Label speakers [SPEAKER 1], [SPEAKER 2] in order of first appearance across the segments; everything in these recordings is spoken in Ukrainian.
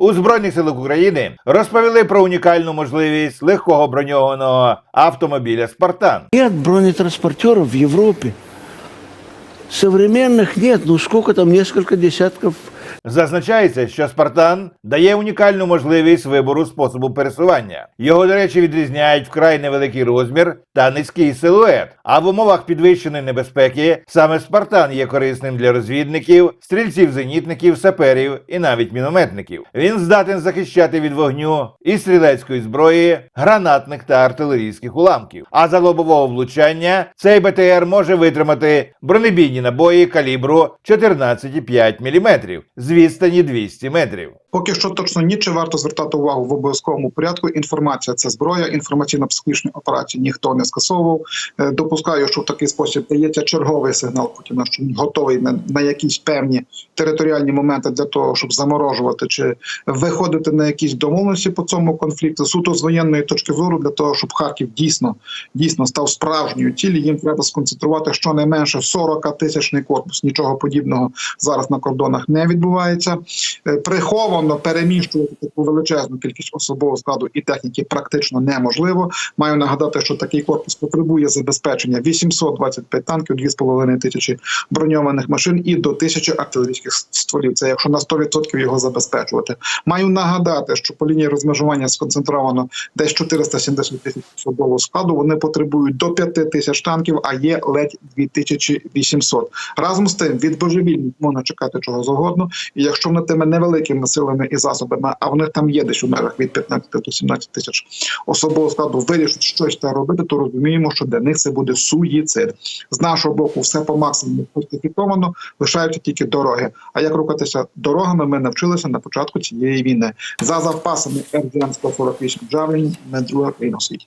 [SPEAKER 1] у Збройних силах України розповіли про унікальну можливість легкого броньованого автомобіля Спартан.
[SPEAKER 2] Нет бронетранспортеров в Європі. Современных нет, ну сколько там, несколько десятков.
[SPEAKER 1] Зазначається, що Спартан дає унікальну можливість вибору способу пересування. Його, до речі, відрізняють вкрай невеликий розмір та низький силует. А в умовах підвищеної небезпеки саме Спартан є корисним для розвідників, стрільців-зенітників, саперів і навіть мінометників. Він здатен захищати від вогню і стрілецької зброї, гранатних та артилерійських уламків. А за лобового влучання цей БТР може витримати бронебійні набої калібру 14,5 мм з відстані 200 метрів.
[SPEAKER 3] Поки що точно ні, чи варто звертати увагу в обов'язковому порядку. Інформація це зброя, інформаційно-психологічні операції ніхто не скасовував. Е, Допускаю, що в такий спосіб дається черговий сигнал Путіна, що він готовий на, на якісь певні територіальні моменти для того, щоб заморожувати чи виходити на якісь домовленості по цьому конфлікту. Суто з воєнної точки зору, для того, щоб Харків дійсно дійсно став справжньою цілі. Їм треба сконцентрувати щонайменше 40 тисячний корпус. Нічого подібного зараз на кордонах не відбувається. Е, Приховано переміщувати таку величезну кількість особового складу і техніки практично неможливо. Маю нагадати, що такий корпус потребує забезпечення 825 танків, 2,5 тисячі броньованих машин і до тисячі артилерійських стволів. Це якщо на 100% його забезпечувати. Маю нагадати, що по лінії розмежування сконцентровано десь 470 тисяч особового складу. Вони потребують до 5 тисяч танків, а є ледь 2800. Разом з тим від божевільних можна чекати чого завгодно. І якщо вони тими невеликими силами і засобами, а в них там є десь у межах від 15 до 17 тисяч особового складу, вирішить щось та робити, то розуміємо, що для них це буде суїцид. З нашого боку, все по максимуму фортифіковано, лишаються тільки дороги. А як рухатися дорогами, ми навчилися на початку цієї війни. За запасами РДН-148 Джавелін, ми друга країна світі.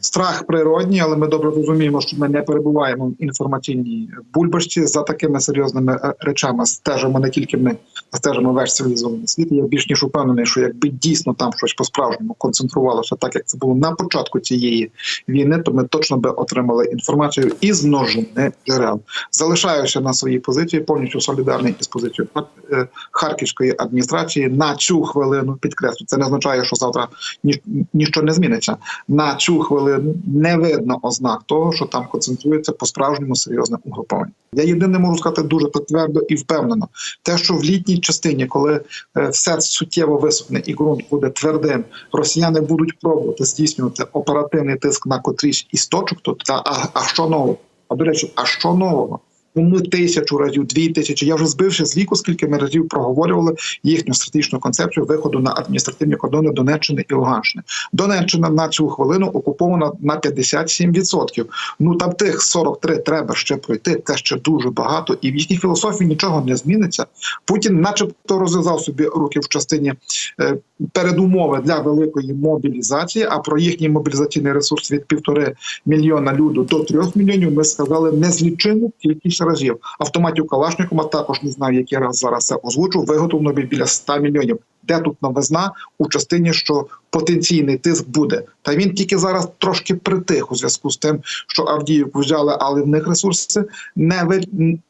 [SPEAKER 3] Страх природній, але ми добре розуміємо, що ми не перебуваємо в інформаційній бульбашці за такими серйозними е, речами. Стежимо не тільки ми, а стежимо весь цивілізований світ. Я більш ніж упевнений, що якби дійсно там щось по справжньому концентрувалося, так як це було на початку цієї війни, то ми точно би отримали інформацію із множини джерел. Залишаюся на своїй позиції, повністю солідарний із позицією е, харківської адміністрації на цю хвилину. Підкреслю, це не означає, що завтра ні, ніщо не зміниться. На цю хвилину не видно ознак того, що там концентрується по справжньому серйозне угруповання. Я єдине можу сказати дуже твердо і впевнено. Те, що в літній частині, коли е, все суттєво висохне і ґрунт буде твердим, росіяни будуть пробувати здійснювати оперативний тиск на котрісь із точок. То та а, а що нового? А до речі, а що нового? Ну, ми тисячу разів, дві тисячі. Я вже збивши з ліку, скільки ми разів проговорювали їхню стратегічну концепцію виходу на адміністративні кордони Донеччини і Луганщини. Донеччина на цю хвилину окупована на 57%. Ну там тих 43 треба ще пройти. Це ще дуже багато, і в їхній філософії нічого не зміниться. Путін, начебто, розв'язав собі руки в частині е, передумови для великої мобілізації. А про їхній мобілізаційний ресурс від півтори мільйона люду до трьох мільйонів ми сказали незлічиму кількість разів. Автоматів Калашникова також не знаю, який раз зараз це озвучу. Виготовлено біля 100 мільйонів. Де тут новизна у частині, що потенційний тиск буде, та він тільки зараз трошки притих у зв'язку з тим, що Авдіївку взяли, але в них ресурси не ви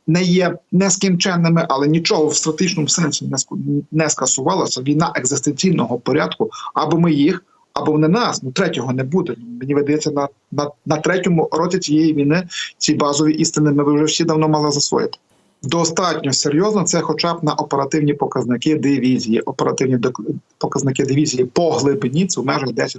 [SPEAKER 3] не є нескінченними, але нічого в стратегічному сенсі не скасувалося. Війна екзистенційного порядку, або ми їх. Або не нас, ну третього не буде. Мені видається, на, на, на третьому році цієї війни ці базові істини ми вже всі давно мали засвоїти. Достатньо серйозно це, хоча б на оперативні показники дивізії. Оперативні показники дивізії по глибині це в межах 10-15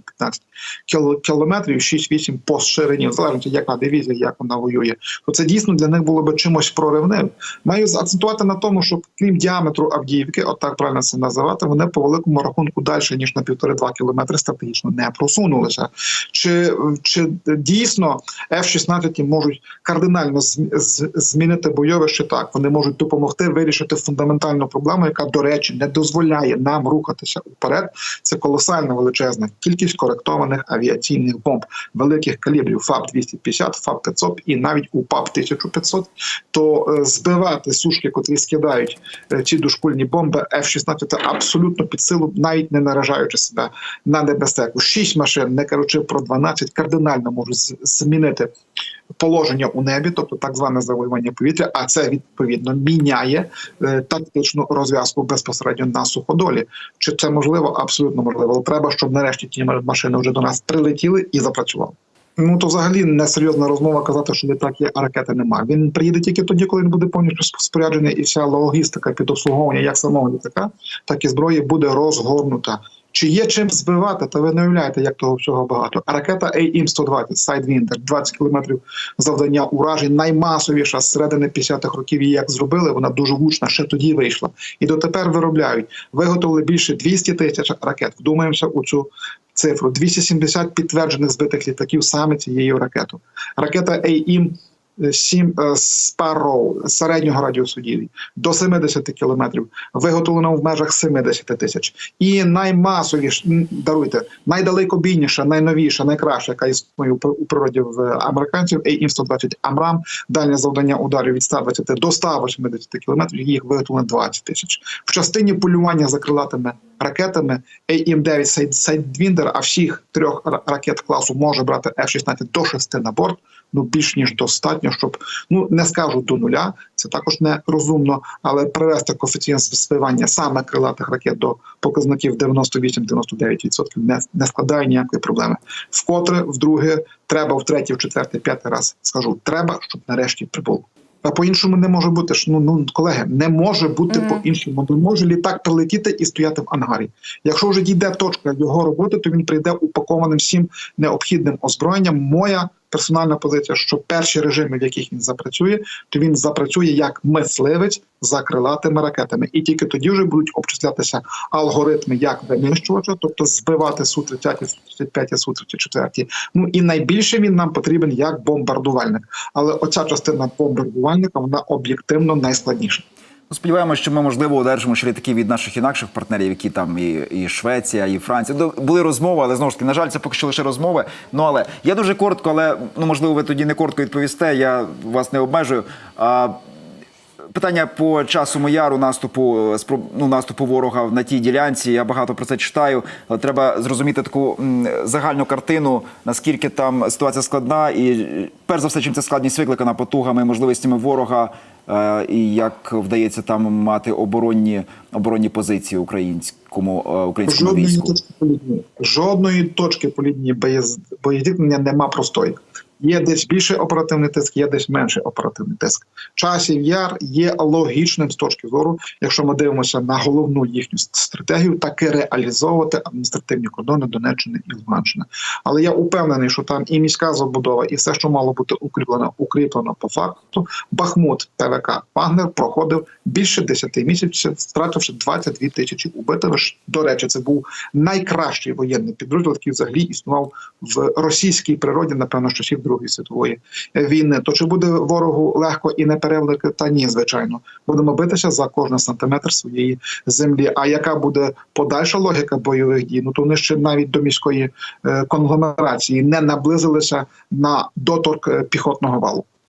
[SPEAKER 3] кіл- кілометрів, 6-8 по ширині, в залежності, яка дивізія, як вона воює. То це дійсно для них було би чимось проривним. Маю акцентувати на тому, що крім діаметру Авдіївки, от так правильно це називати, вони по великому рахунку далі ніж на півтори-два кілометри стратегічно не просунулися. Чи, чи дійсно F-16 можуть кардинально змінити бойовище? Так, вони можуть допомогти вирішити фундаментальну проблему, яка, до речі, не дозволяє нам рухатися вперед. Це колосальна величезна кількість коректованих авіаційних бомб великих калібрів ФАБ 250, ФАБ 500 і навіть УПАП 1500. То е, збивати сушки, котрі скидають е, ці дошкульні бомби F-16 абсолютно під силу, навіть не наражаючи себе на небезпеку. Шість машин, не кажучи про 12, кардинально можуть змінити положення у небі, тобто так зване завоювання повітря, а це відповідно міняє е, тактичну розв'язку безпосередньо на суходолі. Чи це можливо? Абсолютно можливо. Але треба, щоб нарешті ті машини вже до нас прилетіли і запрацювали. Ну то взагалі несерйозна розмова казати, що літак є, а ракети немає. Він приїде тільки тоді, коли він буде повністю споряджений, і вся логістика під обслуговування як самого літака, так і зброї буде розгорнута. Чи є чим збивати, та ви не уявляєте, як того всього багато. А ракета AIM-120 Sidewinder, 20 кілометрів завдання уражень, наймасовіша з середини 50-х років її як зробили, вона дуже гучна, ще тоді вийшла. І дотепер виробляють. Виготовили більше 200 тисяч ракет. Вдумаємося у цю цифру. 270 підтверджених збитих літаків саме цією ракетою. Ракета AIM 7 Sparrow середнього радіусу дії до 70 кілометрів, виготовлено в межах 70 тисяч. І наймасовіша, м, даруйте, найдалекобійніша, найновіша, найкраща, яка існує у природі в американців, AIM-120 Амрам, дальнє завдання ударів від 120 до 180 кілометрів, їх виготовлено 20 тисяч. В частині полювання за крилатими ракетами AIM-9 Сайд- Sidewinder, а всіх трьох ракет класу може брати F-16 до 6 на борт, ну більш ніж достатньо, щоб ну не скажу до нуля, це також не розумно, але привести коефіцієнт збивання саме крилатих ракет до показників 98-99% не, не складає ніякої проблеми. Вкотре, вдруге, треба в третій, в четвертий, п'ятий раз скажу, треба, щоб нарешті прибуло. А по-іншому не може бути. Ну ну колеги, не може бути
[SPEAKER 4] Мгм.
[SPEAKER 3] по-іншому. Не може літак прилетіти і стояти в ангарі. Якщо вже дійде точка його роботи, то він прийде упакованим всім необхідним озброєнням. Моя персональна позиція, що перші режими, в яких він запрацює, то він запрацює як мисливець за крилатими ракетами, і тільки тоді вже будуть обчислятися алгоритми як винищувача, тобто збивати су 30 су 35 су 34 Ну і найбільше він нам потрібен як бомбардувальник. Але оця частина бомбардувальника вона об'єктивно найскладніша.
[SPEAKER 5] Ну, Сподіваємося, що ми можливо одержимо ще літаки від наших інакших партнерів, які там і, і Швеція, і Франція. До- Були розмови, але знову ж таки, на жаль, це поки що лише розмови. Ну але я дуже коротко, але ну можливо, ви тоді не коротко відповісте. Я вас не обмежую. А, Питання по часу яру наступу е, ну, наступу ворога на тій ділянці. Я багато про це читаю. Але треба зрозуміти таку загальну картину, наскільки там ситуація складна, і е, перш за все, чим ця складність викликана потугами, можливостями ворога, е, і як вдається там мати оборонні оборонні позиції українському українському
[SPEAKER 3] Жодної
[SPEAKER 5] війську.
[SPEAKER 3] точки по лінії. Жодної точки по лінії нема простої. Є десь більше оперативний тиск, є десь менше оперативний тиск. Часів яр є логічним з точки зору, якщо ми дивимося на головну їхню стратегію, таки реалізовувати адміністративні кордони Донеччини і Луганщини. Але я упевнений, що там і міська забудова, і все, що мало бути укріплено, укріплено по факту. Бахмут ПВК Вагнер проходив більше 10 місяців, втративши 22 тисячі убитих. До речі, це був найкращий воєнний підрозділ, який взагалі існував в російській природі, напевно, часів Другої світової війни. То чи буде ворогу легко і не перевелике? Та ні, звичайно, будемо битися за кожен сантиметр своєї землі. А яка буде подальша логіка бойових дій? Ну то вони ще навіть до міської е, конгломерації не наблизилися на доторк е, піхотного валу.